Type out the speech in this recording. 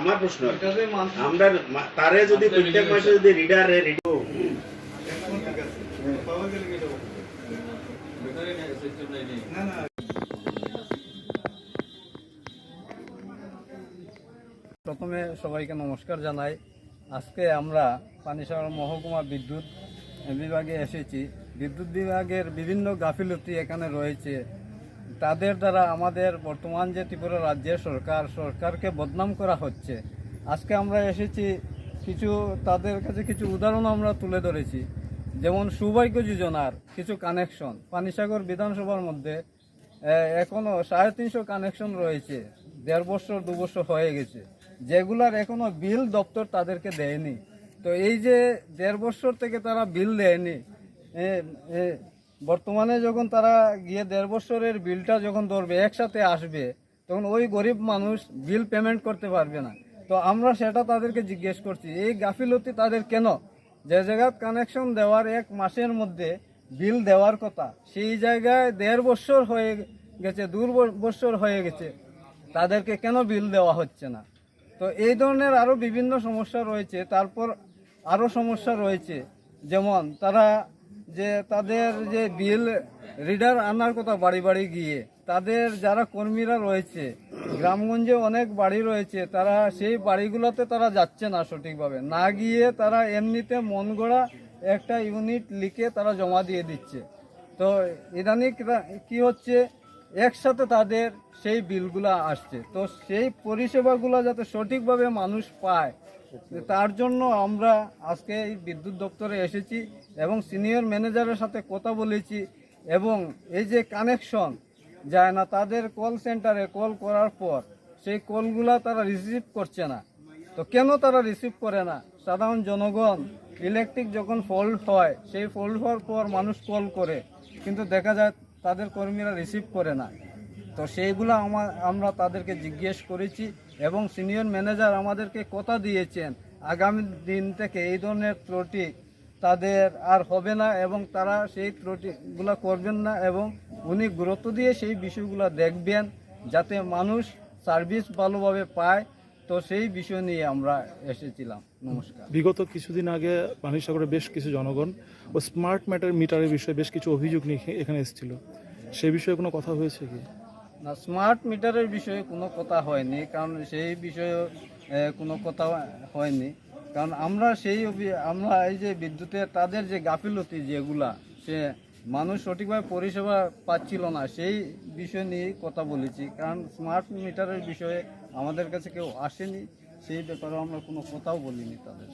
আমার প্রশ্ন, আমরা তারে যদি প্রত্যেক মাসে যদি প্রথমে সবাইকে নমস্কার জানাই। আজকে আমরা পানিসাগর মহকুমা বিদ্যুৎ বিভাগে এসেছি। বিদ্যুৎ বিভাগের বিভিন্ন গাফিলতি এখানে রয়েছে। তাদের দ্বারা আমাদের বর্তমান যে ত্রিপুরা রাজ্যের সরকার, সরকারকে বদনাম করা হচ্ছে। আজকে আমরা এসেছি, কিছু তাদের কাছে কিছু উদাহরণ আমরা তুলে ধরেছি। যেমন সৌভাগ্য যোজনার কিছু কানেকশন। পানিসাগর বিধানসভার মধ্যে এখনও সাড়ে তিনশো কানেকশন রয়েছে। দেড় বছর, দু বছর হয়ে গেছে। যেগুলার এখনও বিল দপ্তর তাদেরকে দেয়নি। তো এই যে দেড় বছর থেকে তারা বিল দেয়নি বর্তমানে যখন তারা গিয়ে দেড় বছরের বিলটা যখন ধরবে, একসাথে আসবে, তখন ওই গরিব মানুষ বিল পেমেন্ট করতে পারবে না। তো আমরা সেটা তাদেরকে জিজ্ঞেস করছি, এই গাফিলতি তাদের কেন? যে জায়গায় কানেকশন দেওয়ার এক মাসের মধ্যে বিল দেওয়ার কথা, সেই জায়গায় দেড় বছর হয়ে গেছে, দু বছর হয়ে গেছে, তাদেরকে কেন বিল দেওয়া হচ্ছে না? তো এই ধরনের আরও বিভিন্ন সমস্যা রয়েছে। তারপর আরও সমস্যা রয়েছে। যেমন তারা যে তাদের যে বিল রিডার আনার কথা বাড়ি বাড়ি গিয়ে, তাদের যারা কর্মীরা রয়েছে, গ্রামগঞ্জে অনেক বাড়ি রয়েছে, তারা সেই বাড়িগুলোতে তারা যাচ্ছে না সঠিকভাবে। না গিয়ে তারা এমনিতে মন গড়া একটা ইউনিট লিখে তারা জমা দিয়ে দিচ্ছে। তো ইদানিং কি হচ্ছে, একসাথে তাদের সেই বিলগুলো আসছে। তো সেই পরিষেবাগুলো যাতে সঠিকভাবে মানুষ পায় তার জন্য আমরা আজকে এই বিদ্যুৎ দপ্তরে এসেছি এবং সিনিয়র ম্যানেজারের সাথে কথা বলেছি এবং এই যে কানেকশন যায় না, তাদের কল সেন্টারে কল করার পর সেই কলগুলা তারা রিসিভ করছে না। তো কেন তারা রিসিভ করে না? সাধারণ জনগণ, ইলেকট্রিক যখন ফল্ট হয়, সেই ফল্ট হওয়ার পর মানুষ কল করে, কিন্তু দেখা যায় তাদের কর্মীরা রিসিভ করে না। তো সেইগুলো আমার আমরা তাদেরকে জিজ্ঞেস করেছি এবং সিনিয়র ম্যানেজার আমাদেরকে কথা দিয়েছেন। আগামী দিন থেকে এই ধরনের ত্রুটি তাদের আর হবে না এবং তারা সেই ত্রুটিগুলো করবেন না এবং উনি গুরুত্ব দিয়ে সেই বিষয়গুলো দেখবেন যাতে মানুষ সার্ভিস ভালোভাবে পায়। তো সেই বিষয় নিয়ে আমরা এসেছিলাম। নমস্কার। বিগত কিছুদিন আগে পানিসাগরে বেশ কিছু জনগণ ও স্মার্ট ম্যাটার মিটারের বিষয়ে বেশ কিছু অভিযোগ নিয়ে এখানে এসেছিল। সে বিষয়ে কোনো কথা হয়েছে কি? না স্মার্ট মিটারের বিষয়ে কোনো কথা হয়নি, কারণ সেই বিষয়ে কোনো কথা হয়নি। কারণ আমরা সেই আমরা এই যে বিদ্যুতের, তাদের যে গাফিলতি যেগুলা, সে মানুষ সঠিকভাবে পরিষেবা পাচ্ছিল না, সেই বিষয় নিয়েই কথা বলেছি। কারণ স্মার্ট মিটারের বিষয়ে আমাদের কাছে কেউ আসেনি, সেই ব্যাপারে আমরা কোনো কথাও বলিনি তাদের।